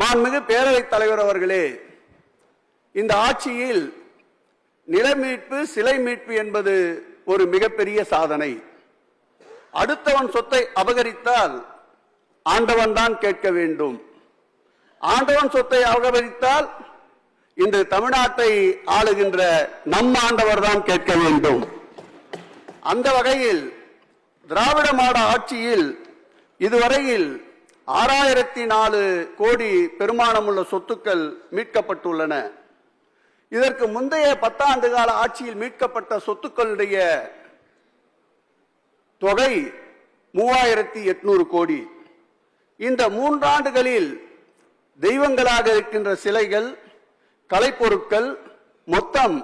மாண்புமிகு பேரவைத் தலைவர் அவர்களே இந்த ஆட்சியில் நிலமீட்பு சிலை மீட்பு என்பது ஒரு மிகப்பெரிய சாதனை. அடுத்தவன் சொத்தை அபகரித்தால் ஆண்டவன் தான் கேட்க வேண்டும். ஆண்டவன் சொத்தை அபகரித்தால் இன்று தமிழ்நாட்டை ஆளுகின்ற நம் ஆண்டவர் தான் கேட்க வேண்டும். அந்த வகையில் திராவிட மாட ஆட்சியில் இதுவரையில் ஆறாயிரத்தி நாலு கோடி பெருமானமுள்ள சொத்துக்கள் மீட்கப்பட்டுள்ளன. இதற்கு முந்தைய பத்தாண்டு கால ஆட்சியில் மீட்கப்பட்ட சொத்துக்களுடைய தொகை மூவாயிரத்தி எட்நூறு கோடி. இந்த மூன்றாண்டுகளில் தெய்வங்களாக இருக்கின்ற சிலைகள் கலைப்பொருட்கள் மொத்தம்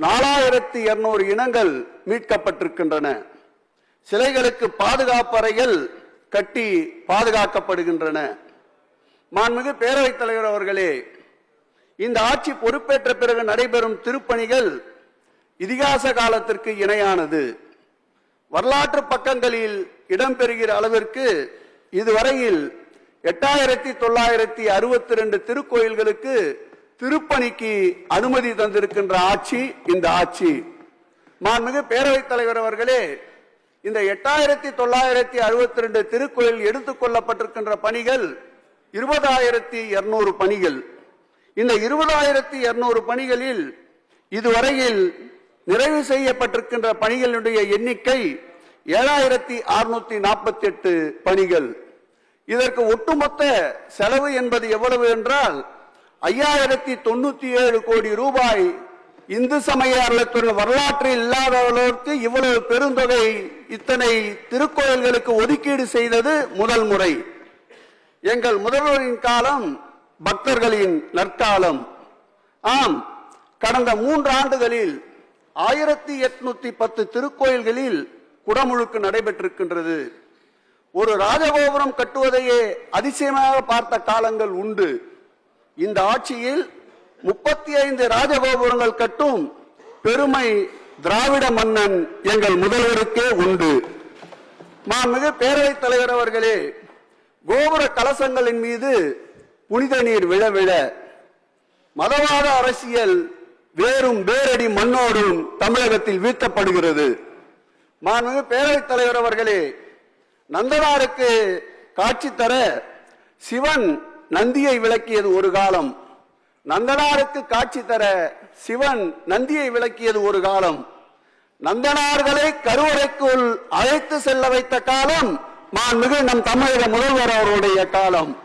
நாலாயிரத்தி இருநூறு இனங்கள் மீட்கப்பட்டிருக்கின்றன. சிலைகளுக்கு பாதுகாப்பறைகள் கட்டி பாதுகாக்கப்படுகின்றன. மாண்புமிகு பேரவைத் தலைவர் அவர்களே இந்த ஆட்சி பொறுப்பேற்ற பிறகு நடைபெறும் திருப்பணிகள் இதிகாச காலத்திற்கு இணையானது. வரலாற்று பக்கங்களில் இடம்பெறுகிற அளவிற்கு இதுவரையில் எட்டாயிரத்தி தொள்ளாயிரத்தி அறுபத்தி ரெண்டு திருக்கோயில்களுக்கு திருப்பணிக்கு அனுமதி தந்திருக்கின்ற ஆட்சி இந்த ஆட்சி. மாண்புமிகு பேரவைத் தலைவர் அவர்களே இந்த எட்டாயிரத்தி தொள்ளாயிரத்தி அறுபத்தி ரெண்டு திருக்கோயில் எடுத்துக் கொள்ளப்பட்டிருக்கின்ற பணிகள் இருபதாயிரத்தி இருநூறு பணிகள். இந்த இருபதாயிரத்தி இருநூறு பணிகளில் இதுவரையில் நிறைவு செய்யப்பட்டிருக்கின்ற பணிகளுடைய எண்ணிக்கை ஏழாயிரத்தி அறுநூத்தி நாற்பத்தி எட்டு பணிகள். இதற்கு ஒட்டுமொத்த செலவு என்பது எவ்வளவு என்றால் ஐயாயிரத்தி தொண்ணூத்தி ஏழு கோடி ரூபாய் இந்து சமய அறத்துறை வரலாற்றில் இல்லாதவர்களுக்கு இவ்வளவு பெருந்தொகை இத்தனை திருக்கோயில்களுக்கு ஒதுக்கீடு செய்தது முதல் முறை. எங்கள் முதல்வரின் காலம் பக்தர்களின் நற்காலம். ஆம் கடந்த மூன்று ஆண்டுகளில் ஆயிரத்தி எட்நூத்தி பத்து திருக்கோயில்களில் குடமுழுக்கு நடைபெற்றிருக்கின்றது. ஒரு ராஜகோபுரம் கட்டுவதையே அதிசயமாக பார்த்த காலங்கள் உண்டு. இந்த ஆட்சியில் முப்பத்தி ஐந்து ராஜகோபுரங்கள் கட்டும் பெருமை திராவிட மன்னன் எங்கள் முதல்வருக்கே உண்டு. மாண்புமிகு பேரவைத் தலைவர் அவர்களே கோபுர கலசங்களின் மீது புனித நீர் விழ விழ மதவாத அரசியல் வேறும் வேரடி மண்ணோடும் தமிழகத்தில் வீழ்த்தப்படுகிறது. மாண்புமிகு பேரவைத் தலைவர் அவர்களே நந்தனாருக்கு காட்சி தர சிவன் நந்தியை விளக்கியது ஒரு காலம். நந்தனாருக்கு காட்சி தர சிவன் நந்தியை விளக்கியது ஒரு காலம். நந்தனார்களை கருவறைக்குள் அழைத்து செல்ல வைத்த காலம் மாண்புமிகு நம் தமிழக முதல்வர் அவருடைய காலம்.